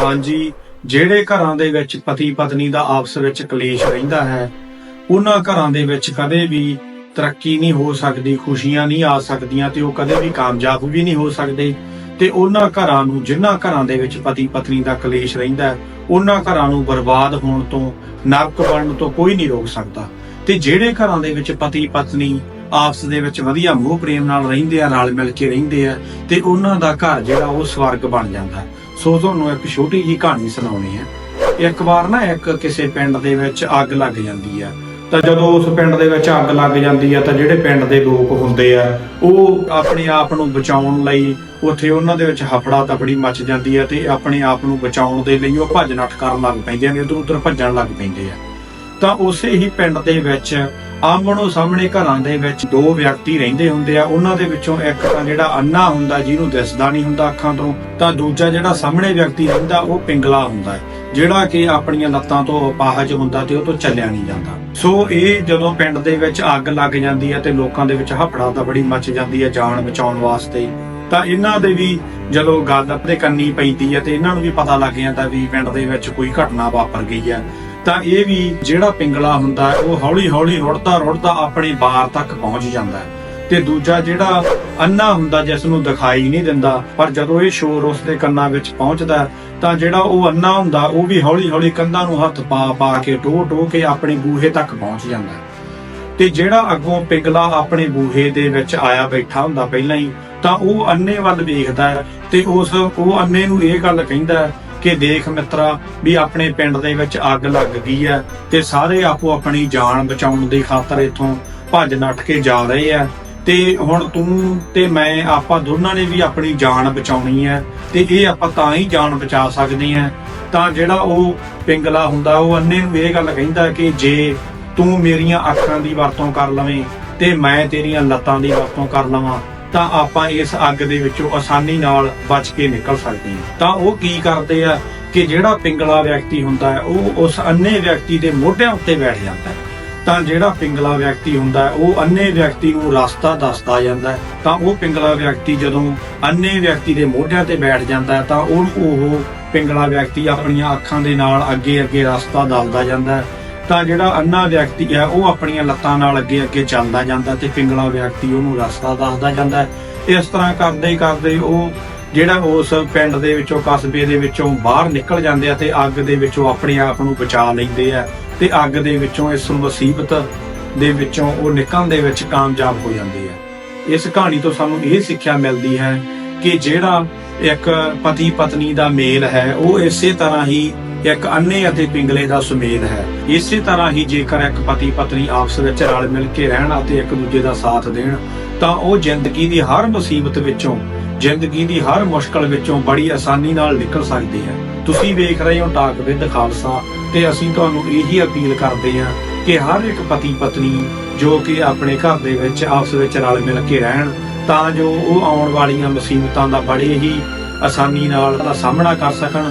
ਹਾਂਜੀ, ਜਿਹੜੇ ਘਰਾਂ ਦੇ ਵਿੱਚ ਪਤੀ ਪਤਨੀ ਦਾ ਆਪਸ ਵਿੱਚ ਕਲੇਸ਼ ਰਹਿੰਦਾ ਹੈ, ਉਹਨਾਂ ਘਰਾਂ ਦੇ ਵਿੱਚ ਕਦੇ ਵੀ ਤਰੱਕੀ ਨਹੀਂ ਹੋ ਸਕਦੀ, ਖੁਸ਼ੀਆਂ ਨਹੀਂ ਆ ਸਕਦੀਆਂ ਤੇ ਉਹ ਕਦੇ ਵੀ ਕਾਮਯਾਬ ਵੀ ਨਹੀਂ ਹੋ ਸਕਦੇ ਤੇ ਉਹਨਾਂ ਘਰਾਂ ਨੂੰ, ਜਿਨ੍ਹਾਂ ਘਰਾਂ ਦੇ ਵਿੱਚ ਪਤੀ ਪਤਨੀ ਦਾ ਕਲੇਸ਼ ਰਹਿੰਦਾ ਉਹਨਾਂ ਘਰਾਂ ਨੂੰ ਬਰਬਾਦ ਹੋਣ ਤੋਂ, ਨਰਕ ਬਣਨ ਤੋਂ ਕੋਈ ਨਹੀਂ ਰੋਕ ਸਕਦਾ ਤੇ ਜਿਹੜੇ ਘਰਾਂ ਦੇ ਵਿੱਚ ਪਤੀ ਪਤਨੀ ਆਪਸ ਦੇ ਵਿੱਚ ਵਧੀਆ ਮੋਹ ਪ੍ਰੇਮ ਨਾਲ ਰਹਿੰਦੇ ਆ ਰਲ ਮਿਲ ਕੇ ਰਹਿੰਦੇ ਆ, ਤੇ ਉਹਨਾਂ ਦਾ ਘਰ ਜਿਹੜਾ ਉਹ ਸਵਰਗ ਬਣ ਜਾਂਦਾ ਹੈ। ਸੋ ਤੁਹਾਨੂੰ ਇੱਕ ਛੋਟੀ ਜੀ ਕਹਾਣੀ ਸੁਣਾਉਣੀ ਹੈ। ਇੱਕ ਵਾਰ ਨਾ ਇੱਕ ਕਿਸੇ ਪਿੰਡ ਦੇ ਵਿੱਚ ਅੱਗ ਲੱਗ ਜਾਂਦੀ ਹੈ ਤਾਂ ਜਦੋਂ ਉਸ ਪਿੰਡ ਦੇ ਵਿੱਚ ਅੱਗ ਲੱਗ ਜਾਂਦੀ ਆ, ਤਾਂ ਜਿਹੜੇ ਪਿੰਡ ਦੇ ਲੋਕ ਹੁੰਦੇ ਆ, ਉਹ ਆਪਣੇ ਆਪ ਨੂੰ ਬਚਾਉਣ ਲਈ ਉੱਥੇ ਉਹਨਾਂ ਦੇ ਵਿੱਚ ਹਫੜਾ ਤਫੜੀ ਮਚ ਜਾਂਦੀ ਆ ਤੇ ਆਪਣੇ ਆਪ ਨੂੰ ਬਚਾਉਣ ਦੇ ਲਈ ਉਹ ਭੱਜ ਨੱਠ ਕਰਨ ਲੱਗ ਪੈਂਦੇ ਨੇ ਉਧਰ ਉਧਰ ਭੱਜਣ ਲੱਗ ਪੈਂਦੇ ਆ। ਤਾਂ ਉਸੇ ਹੀ ਪਿੰਡ ਦੇ ਵਿੱਚ, ਆਮਣੋ ਸਾਹਮਣੇ ਘਰਾਂ ਦੇ ਵਿੱਚ ਦੋ ਵਿਅਕਤੀ ਰਹਿੰਦੇ ਹੁੰਦੇ ਆ। ਉਹਨਾਂ ਦੇ ਵਿੱਚੋਂ ਇੱਕ ਤਾਂ ਜਿਹੜਾ ਅੰਨਾ ਹੁੰਦਾ, ਜਿਹਨੂੰ ਦਿਸਦਾ ਨਹੀਂ ਹੁੰਦਾ ਅੱਖਾਂ ਤੋਂ, ਤਾਂ ਦੂਜਾ ਜਿਹੜਾ ਸਾਹਮਣੇ ਵਿਅਕਤੀ ਰਹਿੰਦਾ, ਉਹ ਪਿੰਗਲਾ ਹੁੰਦਾ ਹੈ, ਜਿਹੜਾ ਕਿ ਆਪਣੀਆਂ ਲੱਤਾਂ ਤੋਂ ਅਪਾਹਜ ਹੁੰਦਾ ਤੇ ਉਹ ਤੋਂ ਚੱਲਿਆ ਨਹੀਂ ਜਾਂਦਾ। ਸੋ ਇਹ ਜਦੋਂ ਪਿੰਡ ਦੇ ਵਿੱਚ ਅੱਗ ਲੱਗ ਜਾਂਦੀ ਹੈ ਤੇ ਲੋਕਾਂ ਦੇ ਵਿੱਚ ਹਫੜਾ ਦਫੜੀ ਮਚ ਜਾਂਦੀ ਹੈ ਜਾਨ ਬਚਾਉਣ ਵਾਸਤੇ, ਤਾਂ ਇਹਨਾਂ ਦੇ ਵੀ ਜਦੋਂ ਗੱਲ ਆਪਣੇ ਕੰਨੀ ਪੈਂਦੀ ਹੈ ਤੇ ਇਹਨਾਂ ਨੂੰ ਵੀ ਪਤਾ ਲੱਗ ਜਾਂਦਾ ਵੀ ਪਿੰਡ ਦੇ ਵਿੱਚ ਕੋਈ ਘਟਨਾ ਵਾਪਰ ਗਈ ਹੈ। ਤਾਂ ਇਹ ਵੀ ਜਿਹੜਾ ਪਿੰਗਲਾ ਹੁੰਦਾ ਉਹ ਹੌਲੀ ਹੌਲੀ ਰੁੜਦਾ ਰੁੜਦਾ ਆਪਣੇ ਬਾਰ ਤੱਕ ਪਹੁੰਚ ਜਾਂਦਾ ਹੈ। ਤੇ ਦੂਜਾ ਜਿਹੜਾ ਅੰਨਾ ਹੁੰਦਾ, ਜਿਸ ਨੂੰ ਦਿਖਾਈ ਨਹੀਂ ਦਿੰਦਾ, ਪਰ ਜਦੋਂ ਇਹ ਸ਼ੋਰ ਉਸ ਦੇ ਕੰਨਾਂ ਵਿੱਚ ਪਹੁੰਚਦਾ ਤਾਂ ਜਿਹੜਾ ਉਹ ਅੰਨਾ ਹੁੰਦਾ, ਉਹ ਵੀ ਹੌਲੀ ਹੌਲੀ ਕੰਧਾਂ ਨੂੰ ਹੱਥ ਪਾ ਪਾ ਕੇ, ਟੋ ਟੋ ਕੇ ਆਪਣੇ ਬੂਹੇ ਤੱਕ ਪਹੁੰਚ ਜਾਂਦਾ ਤੇ ਜਿਹੜਾ ਅੱਗੋਂ ਪਿੰਗਲਾ ਆਪਣੇ ਬੂਹੇ ਦੇ ਵਿੱਚ ਆਇਆ ਬੈਠਾ ਹੁੰਦਾ ਪਹਿਲਾਂ ਹੀ, ਤਾਂ ਉਹ ਅੰਨੇ ਵੱਲ ਵੇਖਦਾ ਹੈ ਤੇ ਉਸ, ਉਹ ਅੰਨੇ ਨੂੰ ਇਹ ਗੱਲ ਕਹਿੰਦਾ ਹੈ ਕਿ ਦੇਖ ਮਿੱਤਰਾ ਵੀ ਆਪਣੇ ਪਿੰਡ ਦੇ ਵਿੱਚ ਅੱਗ ਲੱਗ ਗਈ ਹੈ ਤੇ ਸਾਰੇ ਆਪੋ ਆਪਣੀ ਜਾਨ ਬਚਾਉਣ ਦੀ ਖਾਤਰ ਇੱਥੋਂ ਭੱਜ ਨੱਠ ਕੇ ਜਾ ਰਹੇ ਆ ਤੇ ਹੁਣ ਤੂੰ ਤੇ ਮੈਂ, ਆਪਾਂ ਦੋਨਾਂ ਨੇ ਵੀ ਆਪਣੀ ਜਾਨ ਬਚਾਉਣੀ ਹੈ ਤੇ ਇਹ ਆਪਾਂ ਤਾਂ ਹੀ ਜਾਨ ਬਚਾ ਸਕਦੇ ਆ ਤਾਂ ਜਿਹੜਾ ਉਹ ਪਿੰਗਲਾ ਹੁੰਦਾ, ਉਹ ਅੰਨੇ ਨੂੰ ਇਹ ਗੱਲ ਕਹਿੰਦਾ ਕਿ ਜੇ ਤੂੰ ਮੇਰੀਆਂ ਅੱਖਾਂ ਦੀ ਵਰਤੋਂ ਕਰ ਲਵੇਂ ਤੇ ਮੈਂ ਤੇਰੀਆਂ ਲੱਤਾਂ ਦੀ ਵਰਤੋਂ ਕਰ ਲਵਾਂ ਤਾਂ ਆਪਾਂ ਇਸ ਅੱਗ ਦੇ ਵਿੱਚੋਂ ਆਸਾਨੀ ਨਾਲ ਬਚ ਕੇ ਨਿਕਲ ਸਕਦੇ ਹਾਂ। ਤਾਂ ਉਹ ਕੀ ਕਰਦੇ ਆ ਕਿ ਜਿਹੜਾ ਪਿੰਗਲਾ ਵਿਅਕਤੀ ਹੁੰਦਾ ਹੈ, ਉਹ ਉਸ ਅੰਨੇ ਵਿਅਕਤੀ ਦੇ ਮੋਢਿਆਂ ਉੱਤੇ ਬੈਠ ਜਾਂਦਾ ਹੈ। ਤਾਂ ਜਿਹੜਾ ਪਿੰਗਲਾ ਵਿਅਕਤੀ ਹੁੰਦਾ ਹੈ, ਉਹ ਅੰਨੇ ਵਿਅਕਤੀ ਨੂੰ ਰਸਤਾ ਦੱਸਦਾ ਜਾਂਦਾ ਹੈ। ਤਾਂ ਉਹ ਪਿੰਗਲਾ ਵਿਅਕਤੀ ਜਦੋਂ ਅੰਨੇ ਵਿਅਕਤੀ ਦੇ ਮੋਢਿਆਂ ਤੇ ਬੈਠ ਜਾਂਦਾ ਹੈ, ਤਾਂ ਉਹ ਉਹ ਪਿੰਗਲਾ ਵਿਅਕਤੀ ਆਪਣੀਆਂ ਅੱਖਾਂ ਦੇ ਨਾਲ ਅੱਗੇ ਅੱਗੇ ਰਸਤਾ ਦੱਸਦਾ ਜਾਂਦਾ ਹੈ। ਤਾਂ ਜਿਹੜਾ ਅੰਨਾ ਵਿਅਕਤੀ ਹੈ, ਉਹ ਆਪਣੀਆਂ ਲੱਤਾਂ ਨਾਲ ਅੱਗੇ ਅੱਗੇ ਚੱਲਦਾ ਜਾਂਦਾ ਤੇ ਪਿੰਗਲਾ ਵਿਅਕਤੀ ਉਹਨੂੰ ਰਸਤਾ ਦੱਸਦਾ ਜਾਂਦਾ ਇਸ ਤਰ੍ਹਾਂ ਕਰਦੇ ਹੀ ਕਰਦੇ ਉਹ ਜਿਹੜਾ ਉਸ ਪਿੰਡ ਦੇ ਵਿੱਚੋਂ, ਕਸਬੇ ਦੇ ਵਿੱਚੋਂ ਬਾਹਰ ਨਿਕਲ ਜਾਂਦੇ ਆ ਤੇ ਅੱਗ ਦੇ ਵਿੱਚੋਂ ਆਪਣੇ ਆਪ ਨੂੰ ਬਚਾ ਲੈਂਦੇ ਆ ਤੇ ਅੱਗ ਦੇ ਵਿੱਚੋਂ ਇਸ ਮੁਸੀਬਤ ਦੇ ਵਿੱਚੋਂ ਉਹ ਨਿਕਲਣ ਦੇ ਵਿੱਚ ਕਾਮਯਾਬ ਹੋ ਜਾਂਦੇ ਆ। ਇਸ ਕਹਾਣੀ ਤੋਂ ਸਾਨੂੰ ਇਹ ਸਿੱਖਿਆ ਮਿਲਦੀ ਹੈ ਕਿ ਜਿਹੜਾ ਇੱਕ ਪਤੀ ਪਤਨੀ ਦਾ ਮੇਲ ਹੈ, ਉਹ ਇਸੇ ਤਰ੍ਹਾਂ ਹੀ ਇੱਕ ਅੰਨੇ ਅਤੇ ਪਿੰਗਲੇ ਦਾ ਸੁਮੇਲ ਹੈ। ਇਸੇ ਤਰ੍ਹਾਂ ਹੀ ਜੇਕਰ ਇੱਕ ਪਤੀ ਪਤਨੀ ਆਪਸ ਵਿੱਚ ਰਲ ਮਿਲ ਕੇ ਰਹਿਣ ਅਤੇ ਇੱਕ ਦੂਜੇ ਦਾ ਸਾਥ ਦੇਣ, ਤਾਂ ਉਹ ਜ਼ਿੰਦਗੀ ਦੀ ਹਰ ਮੁਸੀਬਤ ਵਿੱਚੋਂ, ਜ਼ਿੰਦਗੀ ਦੀ ਹਰ ਮੁਸ਼ਕਲ ਵਿੱਚੋਂ ਬੜੀ ਆਸਾਨੀ ਨਾਲ ਨਿਕਲ ਸਕਦੇ ਆ ਤੁਸੀਂ ਵੇਖ ਰਹੇ ਹੋ ਟਾਕ ਵਿਦ ਖਾਲਸਾ ਤੇ ਅਸੀਂ ਤੁਹਾਨੂੰ ਇਹੀ ਅਪੀਲ ਕਰਦੇ ਹਾਂ ਕਿ ਹਰ ਇੱਕ ਪਤੀ ਪਤਨੀ ਜੋ ਕਿ ਆਪਣੇ ਘਰ ਦੇ ਵਿੱਚ ਆਪਸ ਵਿੱਚ ਰਲ ਮਿਲ ਕੇ ਰਹਿਣ, ਤਾਂ ਜੋ ਉਹ ਆਉਣ ਵਾਲੀਆਂ ਮੁਸੀਬਤਾਂ ਦਾ ਬੜੇ ਹੀ ਆਸਾਨੀ ਨਾਲ ਦਾ ਸਾਹਮਣਾ ਕਰ ਸਕਣ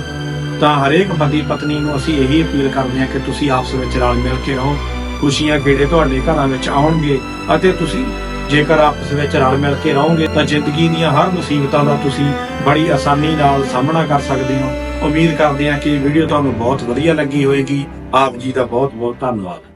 ਤਾਂ ਹਰੇਕ ਪਤੀ ਪਤਨੀ ਨੂੰ ਅਸੀਂ ਇਹੀ ਅਪੀਲ ਕਰਦੇ ਹਾਂ ਕਿ ਤੁਸੀਂ ਆਪਸ ਵਿੱਚ ਰਲ ਮਿਲ ਕੇ ਰਹੋ। ਖੁਸ਼ੀਆਂ ਗੇੜੇ ਤੁਹਾਡੇ ਘਰਾਂ ਵਿੱਚ ਆਉਣਗੇ ਅਤੇ ਤੁਸੀਂ ਜੇਕਰ ਆਪਸ ਵਿੱਚ ਰਲ ਮਿਲ ਕੇ ਰਹੋਗੇ ਤਾਂ ਜ਼ਿੰਦਗੀ ਦੀਆਂ ਹਰ ਮੁਸੀਬਤਾਂ ਦਾ ਤੁਸੀਂ ਬੜੀ ਆਸਾਨੀ ਨਾਲ ਸਾਹਮਣਾ ਕਰ ਸਕਦੇ ਹੋ। ਉਮੀਦ ਕਰਦੇ ਹਾਂ ਕਿ ਵੀਡੀਓ ਤੁਹਾਨੂੰ ਬਹੁਤ ਵਧੀਆ ਲੱਗੀ ਹੋਵੇਗੀ। ਆਪ ਜੀ ਦਾ ਬਹੁਤ ਬਹੁਤ ਧੰਨਵਾਦ।